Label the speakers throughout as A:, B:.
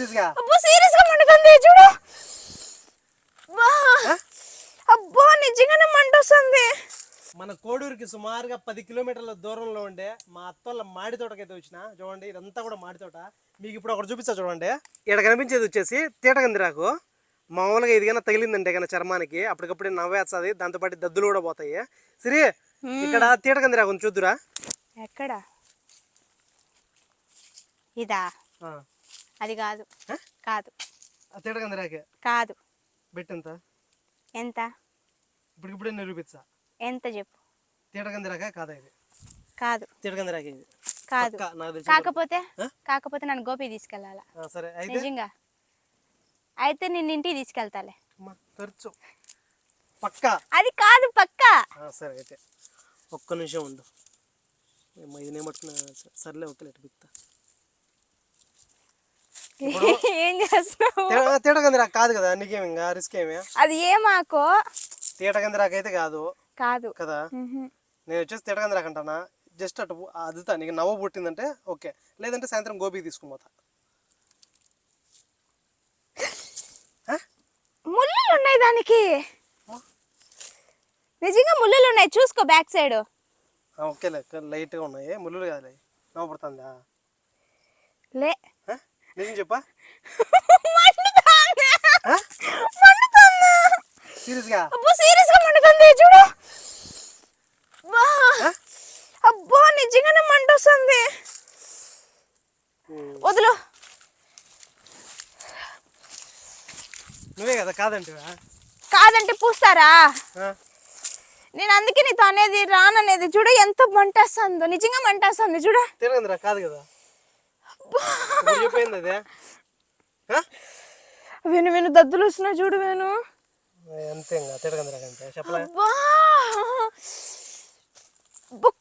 A: సీరియస్గా?
B: అబ్బో సీరియస్గా మండుతుంది చూడు. అబ్బా. అబ్బో నిజంగానే
A: మన కోడూరుకి సుమారుగా పది కిలోమీటర్ల దూరంలో ఉండే మా అత్తోళ్ళ మాడి తోటకైతే వచ్చిన చూడండి ఇదంతా కూడా మాడి తోట. మీకు ఇప్పుడు ఒకటి చూపిస్తా చూడండి. ఇక్కడ కనిపించేది వచ్చేసి తీటకందిరాకు. మామూలుగా ఇది కన్నా తగిలిందంటే కన్నా చర్మానికి అప్పటికప్పుడు నవ్వేస్తుంది దాంతోపాటు దద్దులు కూడా పోతాయి. సిరి ఇక్కడ తీటకందిరాకు ఉంది చూద్దురా.
B: ఎక్కడ? ఇదా?
A: ఆ,
B: అది కాదు? కాదు.
A: తీటకందిరాకే
B: కాదు
A: బెట్టెంత?
B: ఎంత?
A: ఇప్పటికిప్పుడే నిరూపిస్తా
B: ఎంత చెప్పు.
A: తీటకందిరాక కాదా ఇది?
B: కాదు.
A: ఇది.
B: కాదు.
A: పక్కా, నాకు తెలిసి
B: కాకపోతే
A: ఆ?
B: కాకపోతే నన్ను గోపి తీసుకెళ్ళాలా?
A: సరే అయితే?
B: నిజంగా. అయితే నిన్ను ఇంటికి తీసుకెళ్తాలే.
A: ఖర్చు పక్కా?
B: అది కాదు పక్కా.
A: సరే అయితే. ఒక్క నిమిషం ఉండు. ఇది నేను పట్టుకున్నా సర్లే ఒక్కలే పిక్తా
B: ఏం చేస్తున్నావు?
A: తీటకందిరా కాదు కదా నీకేమి ఇంకా రిస్క్ ఏమి
B: అది ఏమాకో?
A: తీటకందిరాక అయితే కాదు.
B: కాదు?
A: కదా. నేను వచ్చేసి తీటకందిరాక అంటానా జస్ట్ అటు అదుతా నీకు నవ్వు పుట్టిందంటే ఓకే. లేదంటే సాయంత్రం గోబీకి తీసుకుని పోతా.
B: ముళ్ళులు ఉన్నాయి దానికి. నిజంగా ముళ్ళులు ఉన్నాయి చూసుకో బ్యాక్ సైడ్.
A: ఆ, ఓకేలే లైట్గా ఉన్నాయి. ముళ్ళు కాదులే. నవ్వు పుడుతుందా?
B: లే.
A: నిజం చెప్పా. సీరియస్గా?
B: అబ్బో సీరియస్గా మండుతుంది చూడు. అబ్బా. నిజంగానే మంట వస్తుంది. వదులు.
A: నువ్వే కదా కాదంటివా
B: కాదంటే పూస్తారా? నేను అందుకే నీతో అనేది రాననేది చూడు ఎంత మంట వస్తుందో నిజంగా మంట వస్తుంది చూడు.
A: తీటకందిరా కాదు కదా. చెప్పింది అదే?
B: విను విను దద్దులు వస్తున్నాయి చూడు విను
A: అంతే ఇంకా తిడకందిరా అంతే చెప్పలే?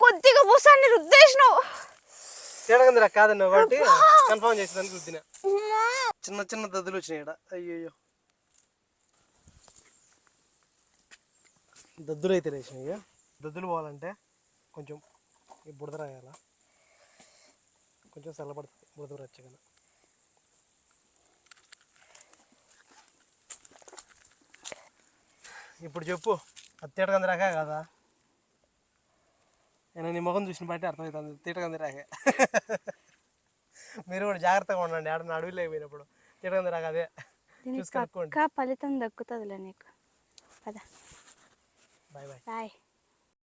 B: కొద్దిగా పూసాన్ని రుద్దేసినావు.
A: తిడకందిరా కాదండి ఒకటి కన్ఫర్మ్ చేసేదానికి రుద్దిన. చిన్న చిన్న దద్దులు వచ్చినాయి ఇక్కడ అయ్యయ్యో. దద్దులు అయితే లేచినాయి. దద్దులు పోవాలంటే కొంచెం బుడద రాయాల? కొంచెం చల్లబడుతుంది బుడద రచ్చగల ఇప్పుడు చెప్పు అది తీటకందిరాక కాదా? నేను నీ ముఖం చూసిన బట్టి అర్థమవుతుంది తీటకందిరాకే మీరు కూడా జాగ్రత్తగా ఉండండి ఆడ అడవిలో పోయినప్పుడు తీటకందిరాక అదే.
B: దీనికి
A: చూసి కనుక్కోండి.
B: ఫలితం దక్కుతుందిలే నీకు.
A: Bye bye.
B: బాయ్.